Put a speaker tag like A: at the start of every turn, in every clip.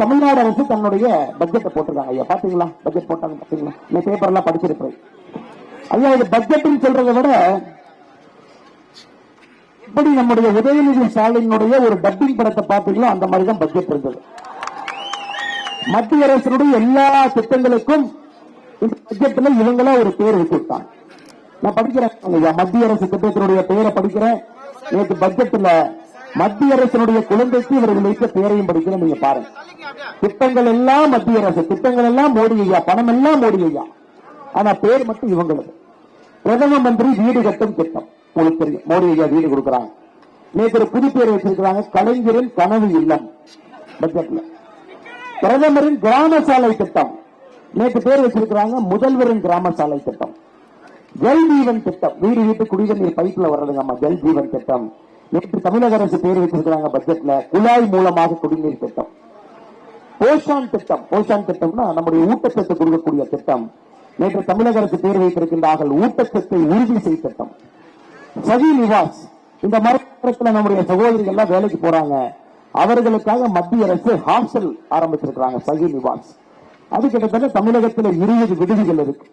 A: தமிழ்நாடு அரசு தன்னுடைய பட்ஜெட்டை போட்டிருக்காங்க ஐயா. பாத்தீங்களா? பட்ஜெட் போட்டாங்க பாத்தீங்களா? இந்த பேப்பர் எல்லாம் படிச்சிருக்கிறேன். ஐயா இது பட்ஜெட்னு சொல்றதை விட எப்படி நம்முடைய உதயநிதி ஸ்டாலினுடைய ஒரு டப்பிங் படத்தை பார்த்தீங்களோ அந்த மாதிரி தான் பட்ஜெட் இருந்தது. மத்திய அரசினுடைய எல்லா திட்டங்களுக்கும் இந்த பட்ஜெட்ல இவங்களா ஒரு பேர் வச்சுட்டாங்க நான் படிக்கிறேன் ஐயா, மத்திய அரசு திட்டத்தினுடைய பெயரை படிக்கிறேன். நேற்று பட்ஜெட்ல மத்திய அரசினுடைய குழந்தைக்கு இவர்கள் வைத்த பேரையும் படிக்கணும் நீங்க பாருங்க. திட்டங்கள் எல்லாம் மத்திய அரசு திட்டங்கள் எல்லாம் மோடி ஐயா பணம் எல்லாம் மோடி ஐயா. ஆனா பேர் மட்டும் இவங்களுக்கு பிரதம மந்திரி வீடு கட்டும் திட்டம். உங்களுக்கு தெரியும். மோடி ஐயா வீடு கொடுக்குறாங்க. நேற்று ஒரு புது பேர் வச்சிருக்கிறாங்க. கலைஞரின் கனவு இல்லம். பட்ஜெட்ல. பிரதமரின் கிராம சாலை திட்டம். நேற்று பேர் வச்சிருக்கிறாங்க. முதல்வரின் கிராம சாலை திட்டம். ஜல் ஜீவன் திட்டம். வீடு வீட்டு குடிநீர் பைப்ல வர்றதுங்கம்மா ஜல் ஜீவன் திட்டம். நேற்று தமிழக அரசு பேர் வச்சிருக்கிறாங்க பட்ஜெட்ல குழாய் மூலமாக குடிநீர் திட்டம். போஷான் திட்டம். போஷான் திட்டம்னா நம்முடைய ஊட்டச்சத்து கொடுக்கக்கூடிய திட்டம். நேற்று தமிழக அரசு பேர் வைத்திருக்கின்றார்கள் ஊட்டச்சத்தை உறுதி செய் திட்டம். சதி நிவாஸ் இந்த மருத்துவத்தில் நம்முடைய சகோதரிகள் எல்லாம் வேலைக்கு போறாங்க. அவர்களுக்காக மத்திய அரசு ஹாஸ்டல் ஆரம்பிச்சிருக்கிறாங்க சகி நிவாஸ். அது கிட்டத்தட்ட தமிழகத்தில் இருபது விடுதிகள் இருக்கு.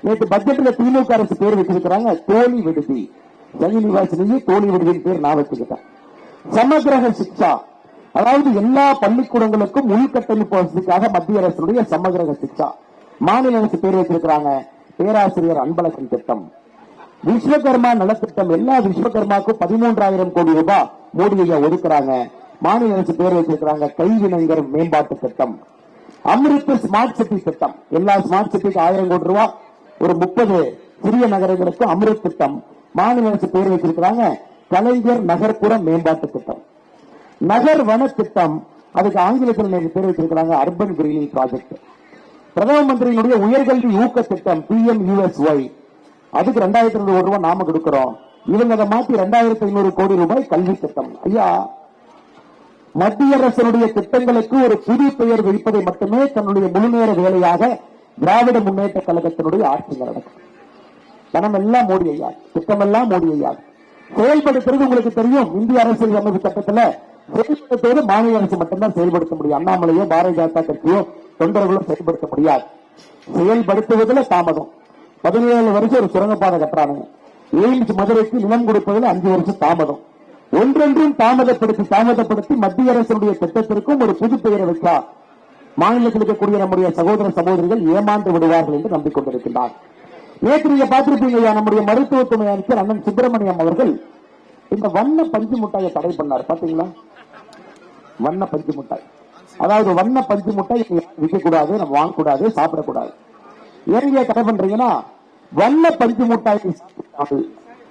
A: நேற்று பட்ஜெட்ல திமுக அரசு பேர் வச்சிருக்கிறாங்க தோழி விடுதி. சகி நிவாசிலேயே தோழி விடுதியின் பேர் நான் வச்சுக்கிட்டேன் சமகிரக சிக்ஷா. அதாவது எல்லா பள்ளிக்கூடங்களுக்கும் உள்கட்டமைப்பு வசதிக்காக மத்திய அரசுடைய சமகிரக சிக்ஷா. மாநில அரசு பேர் வச்சிருக்கிறாங்க. பேராசிரியர் அன்பழகன் திட்டம். விஸ்வகர்மா நலத்திட்டம் எல்லா விஸ்வகர்மாக்கும் பதிமூன்றாயிரம் கோடி ரூபாய் மோடியை ஒதுக்குறாங்க. மாநில அரசு பேர் வச்சிருக்கிறாங்க. கைவினைஞர் மேம்பாட்டு திட்டம். அமிர்த ஸ்மார்ட் சிட்டி திட்டம். எல்லா ஸ்மார்ட் சிட்டிக்கு ஆயிரம் கோடி ரூபாய். ஒரு முப்பது சிறிய நகரங்களுக்கு அமிர்த் திட்டம். மாநில அரசு பேர் வச்சிருக்கிறாங்க கலைஞர் நகர்ப்புற மேம்பாட்டு திட்டம். நகர் வன திட்டம் அதுக்கு ஆங்கிலத்தில் நேற்று பேர் வச்சிருக்கிறாங்க அர்பன் கிரீனிங் ப்ராஜெக்ட் பிரதம மந்திரியினுடைய உயர்கல்வி ஊக்க திட்டம் பி எம் யூஎஸ்ஒய் அதுக்கு ரெண்டாயிரத்தி இருநூறு ரூபாய் நாம கொடுக்கிறோம். இவங்க அதை மாத்தி ரெண்டாயிரத்தி ஐநூறு கோடி ரூபாய் கல்வி திட்டம். ஐயா மத்திய அரசனுடைய திட்டங்களுக்கு ஒரு புது பெயர் வைப்பதை மட்டுமே தன்னுடைய முழுநேர வேலையாக திராவிட முன்னேற்ற கழகத்தினுடைய ஆட்சி நடக்கும். பணம் எல்லாம் மோடி ஐயா திட்டம் எல்லாம் மோடி ஐயா செயல்படுத்துறது உங்களுக்கு தெரியும் இந்திய அரசியல் அமைப்பு சட்டத்துல செயல்படுத்துவது மாநில அரசு மட்டும்தான் செயல்படுத்த முடியும். அண்ணாமலையோ பாரதிய ஜனதா கட்சியோ தொண்டர்களும் செயல்படுத்த முடியாது. செயல்படுத்துவதில் தாமதம். பதினேழு வருஷம் ஒரு சுரங்கப்பாதை கட்டுறானுங்க. எய்ம்ஸ் மதுரைக்கு நிலம் கொடுப்பதில் அஞ்சு வருஷம் தாமதம். ஒன்றொன்றும் தாமதப்படுத்தி தாமதப்படுத்தி மத்திய அரசுடைய திட்டத்திற்கும் ஒரு புது பெயரை வைத்தா மாநிலத்தில் இருக்கக்கூடிய நம்முடைய சகோதர சகோதரிகள் ஏமாந்து விடுவார்கள் என்று நம்பிக்கொண்டிருக்கின்றார். நேற்று நீங்க பார்த்திருப்பீங்க நம்முடைய மருத்துவத்துறை அமைச்சர் அண்ணன் சுப்பிரமணியம் அவர்கள் இந்த வண்ண பஞ்சு முட்டாயை தடை பண்ணார். பாத்தீங்களா? வண்ண பஞ்சு முட்டாய். அதாவது வண்ண பஞ்சு முட்டாய் விற்கக்கூடாது நம்ம வாங்கக்கூடாது சாப்பிடக்கூடாது. ஏன் தடை பண்றீங்கன்னா வண்ண பஞ்சு முட்டாய்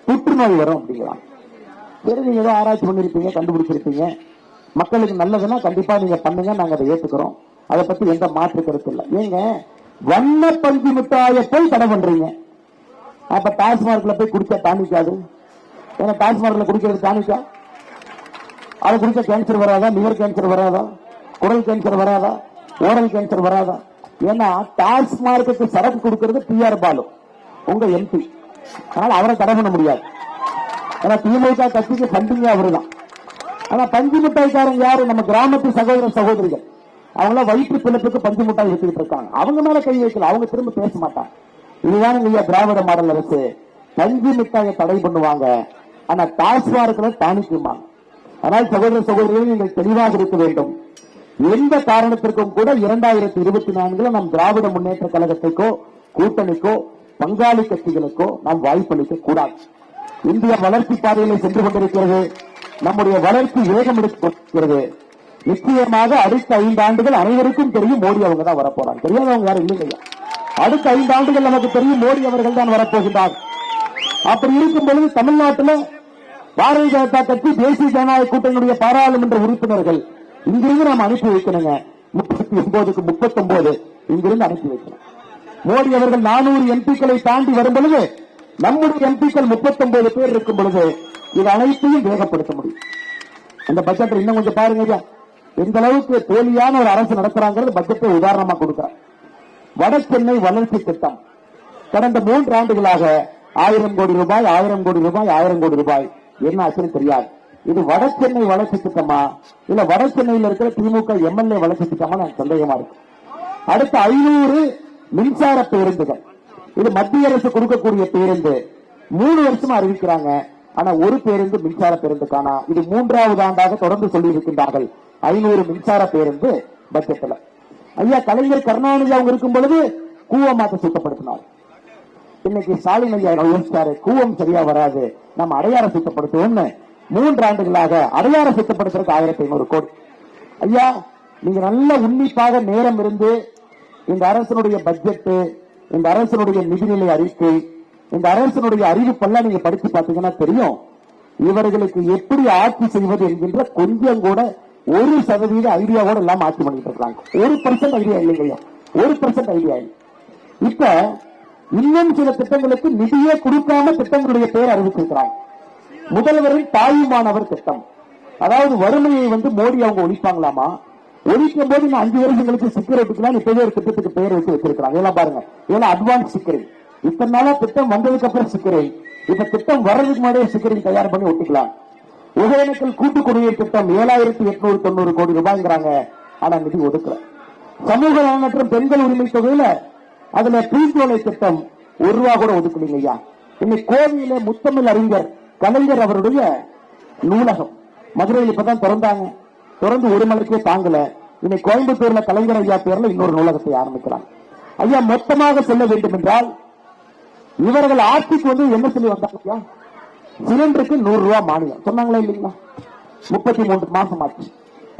A: புற்றுநோய் வரும் அப்படிங்களா? சரி நீங்க ஏதோ ஆராய்ச்சி பண்ணிருப்பீங்க கண்டுபிடிச்சிருப்பீங்க. மக்களுக்கு நல்லதுன்னா கண்டிப்பா நீங்க பண்ணுங்க நாங்க அதை ஏத்துக்கிறோம். அதை பத்தி எந்த மாற்று கருத்து இல்லை. ஏங்க வண்ண பஞ்சு மிட்டாயை போய் தடை பண்றீங்க. அப்ப டாஸ்மார்க்ல போய் குடிச்சா தாண்டிக்காது ஏன்னா டாஸ்மார்க்ல குடிக்கிறது தாண்டிக்கா அதை குடிச்ச கேன்சர் வராதா? லிவர் கேன்சர் வராதா? குடல் கேன்சர் வராதா? ஓரல் கேன்சர் வராதா? ஏன்னா டாஸ்மார்க்கு சரக்கு கொடுக்கறது பிஆர் பாலு. உங்க எம்பி அதனால அவரை தடை பண்ண முடியாது. ஏன்னா திமுக கட்சிக்கு பண்டிங்க அவரு தான் ஆனா பஞ்சு மிட்டாய்க்காரன் யாரு? நம்ம கிராமத்து சகோதர சகோதரிகள். அவங்க வயிற்று பிழைப்புக்கு பஞ்சு முட்டாய் வச்சுக்கிட்டு இருக்காங்க. அவங்க மேல கை வைக்கல அவங்க திரும்ப பேச மாட்டாங்க. இதுதான் ஐயா திராவிட மாடல் அரசு. பஞ்சு மிட்டாயை தடை பண்ணுவாங்க. ஆனா டாஸ்மார்க்ல தானிக்குமாங்க ஆனால் சகோதர சகோதரிகள் நீங்கள் தெளிவாக இருக்க வேண்டும். எந்த காரணத்திற்கும் கூட இரண்டாயிரத்தி இருபத்தி நான்குல நம் திராவிட முன்னேற்ற கழகத்துக்கோ கூட்டணிக்கோ பங்காளி கட்சிகளுக்கோ நாம் வாய்ப்பளிக்க கூடாது. இந்தியா வளர்ச்சி பாதையில சென்று கொண்டிருக்கிறது. நம்முடைய வளர்ச்சி வேகம் எடுத்து கொண்டிருக்கிறது நிச்சயமாக அடுத்த ஐந்து ஆண்டுகள் அனைவருக்கும் தெரியும் மோடி அவங்க தான் வரப்போறாங்க. தெரியாதவங்க யாரும் இல்லைங்க அடுத்த ஐந்து ஆண்டுகள் நமக்கு தெரியும் மோடி அவர்கள் தான் வரப்போகின்றார். அப்படி இருக்கும் பொழுது தமிழ்நாட்டில் பாரதிய ஜனதா கட்சி தேசிய ஜனநாயக கூட்டணியுடைய பாராளுமன்ற உறுப்பினர்கள் இங்கிருந்து நாம் அனுப்பி வைக்கணுங்க. முப்பத்தி ஒன்பதுக்கு முப்பத்தி ஒன்பது இங்கிருந்து அனுப்பி வைக்கணும். மோடி அவர்கள் நானூறு எம்பிக்களை தாண்டி வரும் பொழுது நம்முடைய எம்பிக்கள் முப்பத்தி ஒன்பது பேர் இருக்கும் பொழுது இது அனைத்தையும் வேகப்படுத்த முடியும். அந்த பட்ஜெட் இன்னும் கொஞ்சம் பாருங்க ஐயா. எந்த அளவுக்கு போலியான ஒரு அரசு நடத்துறாங்கிறது பட்ஜெட்டை உதாரணமா கொடுக்கிறார் வட வளர்ச்சி திட்டம். கடந்த மூன்று ஆண்டுகளாக ஆயிரம் கோடி ரூபாய் ஆயிரம் கோடி ரூபாய் ஆயிரம் கோடி ரூபாய். என்ன ஆச்சுன்னு தெரியாது. இது வட வளர்ச்சி திட்டமா? இல்ல வடசென்னையில இருக்கிற திமுக எம்எல்ஏ வளர்ச்சி திட்டமா? நான் சந்தேகமா இருக்கு. அடுத்த ஐநூறு மின்சார பேருந்துகள். இது மத்திய அரசு கொடுக்கக்கூடிய பேருந்து. மூணு வருஷமா அறிவிக்கிறாங்க. ஆனா ஒரு பேருந்து மின்சார பேருந்து காணா இது மூன்றாவது ஆண்டாக தொடர்ந்து சொல்லி இருக்கின்றார்கள் ஐநூறு மின்சார பேருந்து பட்ஜெட்ல. ஐயா கலைஞர் கருணாநிதி அவங்க இருக்கும் பொழுது கூவமாத்த சுத்தப்படுத்தினார். இன்னைக்கு ஸ்டாலின் ஐயா யோசிச்சாரு? கூவம் சரியா வராது. நம்ம அடையார சுத்தப்படுத்துவோம்னு மூன்று ஆண்டுகளாக அடையாள சுத்தப்படுத்துறதுக்கு ஆயிரத்தி ஐநூறு கோடி. ஐயா நீங்க நல்ல உன்னிப்பாக நேரம் இருந்து இந்த அரசனுடைய பட்ஜெட் இந்த அரசனுடைய நிதிநிலை அறிக்கை இந்த அரசனுடைய அறிவிப்பெல்லாம் நீங்க படிச்சு பார்த்தீங்கன்னா தெரியும். இவர்களுக்கு எப்படி ஆட்சி செய்வது என்கின்ற கொஞ்சம் கூட ஒரு சதவீத கூட எல்லாம் ஆட்சி பண்ணிட்டு இருக்காங்க. ஒரு பர்சன்ட் ஐடியா இல்லைங்க ஒரு பர்சன்ட் ஐடியா இல்லை. இப்ப இன்னும் சில திட்டங்களுக்கு நிதியே கொடுக்காம திட்டங்களுடைய பெயர் அறிவிச்சிருக்கிறாங்க. முதல்வரின் தாயுமானவர் திட்டம். அதாவது வறுமையை வந்து மோடி அவங்க ஒழிப்பாங்களாமா? ஒழிக்கும் போது இன்னும் அஞ்சு வருஷங்களுக்கு சிக்கரெட்டுக்குலாம் இப்பவே ஒரு திட்டத்துக்கு பெயர் வச்சு வச்சிருக்கிறாங்க. இதெல்லாம் பாருங்க. இதெல்லாம் அட்வான்ஸ் சிக்கரிங் இத்தனை நாளா திட்டம் வந்ததுக்கு அப்புறம் சிக்கரை இப்ப திட்டம் வர்றதுக்கு முன்னாடியே சிக்கரிங் தயார் பண்ணி ஒட்டிக்கலாம். ஒகேனக்கல் கூட்டு குடிநீர் திட்டம் ஏழாயிரத்தி எட்நூறு தொண்ணூறு கோடி ரூபாய்ங்கிறாங்க. ஆனா நிதி ஒதுக்கல. சமூக நலன் மற்றும் பெண்கள் உரிமை தொகையில அதுல தூய்மை திட்டம் ஒரு ரூபா கூட ஒதுக்கலீங்க ஐயா. இன்னைக்கு கோவையில முத்தமிழ் அறிஞர் கலைஞர் அவருடைய நூலகம். மதுரையில் இப்பதான் திறந்தாங்க. திறந்து ஒரு மணிக்கே தாங்கல. இன்னைக்கு கோயம்புத்தூர்ல கலைஞர் ஐயா பேர்ல இன்னொரு நூலகத்தை ஆரம்பிக்கிறாங்க ஐயா மொத்தமாக சொல்ல வேண்டும் என்றால் இவர்கள் ஆட்சிக்கு வந்து என்ன சொல்லி வந்தாங்க சிலிண்டருக்கு நூறு ரூபாய் மானியம். சொன்னாங்களா இல்லைங்களா? முப்பத்தி மூன்று மாசம் ஆச்சு.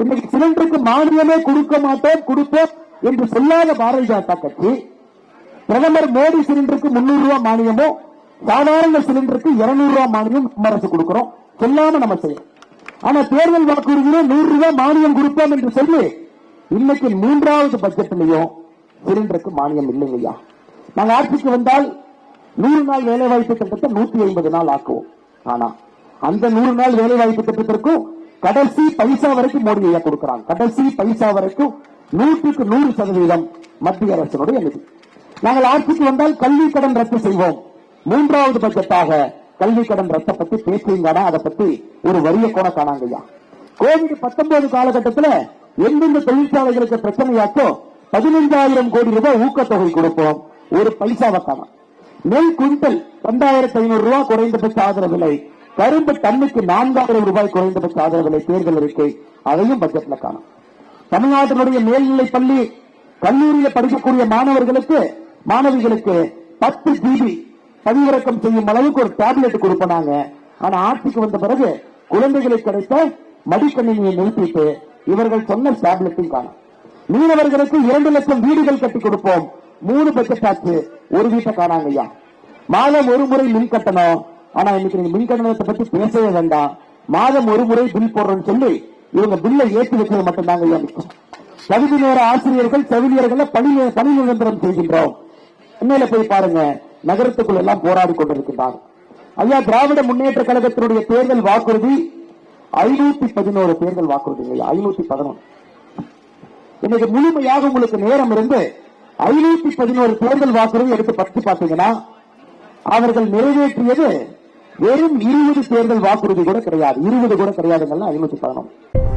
A: இன்னைக்கு சிலிண்டருக்கு மானியமே கொடுக்க மாட்டோம் கொடுப்போம் என்று சொல்லாத பாரதிய ஜனதா கட்சி பிரதமர் மோடி சிலிண்டருக்கு முன்னூறு ரூபாய் மானியமும் சாதாரண சிலிண்டருக்கு இருநூறு ரூபாய் மானியம் நம்ம அரசு கொடுக்கிறோம். சொல்லாம நம்ம செய்யணும் ஆனா தேர்தல் வாக்குறுதியில நூறு ரூபாய் மானியம் கொடுப்போம் என்று சொல்லி இன்னைக்கு மூன்றாவது பட்ஜெட்லயும் சிலிண்டருக்கு மானியம் இல்லைங்கய்யா. நாங்க ஆட்சிக்கு வந்தால் நூறு நாள் வேலைவாய்ப்பு திட்டத்தை நூத்தி ஐம்பது நாள் ஆக்குவோம். ஆனா அந்த நூறு நாள் வேலைவாய்ப்பு திட்டத்திற்கும் கடைசி பைசா வரைக்கும் மோடி ஐயா கொடுக்கிறாங்க. கடைசி பைசா வரைக்கும் நூற்றுக்கு நூறு சதவீதம் மத்திய அரசினுடைய நிதி. நாங்கள் ஆட்சிக்கு வந்தால் கல்வி கடன் ரத்து செய்வோம். மூன்றாவது பட்ஜெட்டாக கல்வி கடன் ரத்த பத்தி பேசுவீங்கன்னா அதை பத்தி ஒரு வரிய கோண காணாங்கய்யா கோவிட் பத்தொன்பது காலகட்டத்தில் எந்தெந்த தொழிற்சாலைகளுக்கு பிரச்சனையாக்கோ பதினைந்தாயிரம் கோடி ரூபாய் ஊக்கத்தொகை கொடுப்போம். ஒரு பைசாவை காணோம் நெல் குவிண்டல் இரண்டாயிரத்தி ஐநூறு ரூபாய் குறைந்தபட்ச ஆதரவு விலை. கரும்பு டன்னுக்கு நான்காயிரம் ரூபாய் குறைந்தபட்ச ஆதரவு விலை தேர்தல் அறிக்கை. அதையும் பட்ஜெட்ல காணும். தமிழ்நாட்டினுடைய மேல்நிலை பள்ளி கல்லூரியில் படிக்கக்கூடிய மாணவர்களுக்கு மாணவிகளுக்கு பத்து ஜிபி பதிவிறக்கம் செய்யும் அளவுக்கு ஒரு டேப்லெட் கொடுப்பனாங்க ஆனா ஆட்சிக்கு வந்த பிறகு குழந்தைகளுக்கு கிடைத்த மடிக்கணினியை நிறுத்திட்டு இவர்கள் சொன்ன டேப்லெட்டும் காணும். மீனவர்களுக்கு இரண்டு லட்சம் வீடுகள் கட்டி கொடுப்போம். மூணு பட்ஜெட் ஆச்சு ஒரு வீட்டை காணாங்க ஐயா மாதம் ஒரு முறை மின் கட்டணம். ஆனா இன்னைக்கு நீங்க மின் கட்டணத்தை பத்தி பேசவே வேண்டாம். மாதம் ஒரு முறை பில் போடுறோம்னு சொல்லி இவங்க பில்லை ஏற்றி வைக்கிறது மட்டும்தாங்க ஐயா நிற்கும் நேர ஆசிரியர்கள் செவிலியர்கள் பணி பணி நிரந்தரம் செய்கின்றோம். உண்மையில போய் பாருங்க நகரத்துக்குள்ள எல்லாம் போராடி கொண்டிருக்கின்றார். ஐயா திராவிட முன்னேற்ற கழகத்தினுடைய தேர்தல் வாக்குறுதி ஐநூத்தி பதினோரு தேர்தல் வாக்குறுதி ஐநூத்தி பதினொன்று இன்னைக்கு முழுமையாக உங்களுக்கு நேரம் இருந்து ஐநூத்தி பதினோரு தேர்தல் வாக்குறுதி எடுத்து படிச்சு பார்த்தீங்கன்னா அவர்கள் நிறைவேற்றியது வெறும் இருபது தேர்தல் வாக்குறுதி கூட கிடையாது. இருபது கூட கிடையாதுங்கல்ல ஐநூத்தி பதினொன்று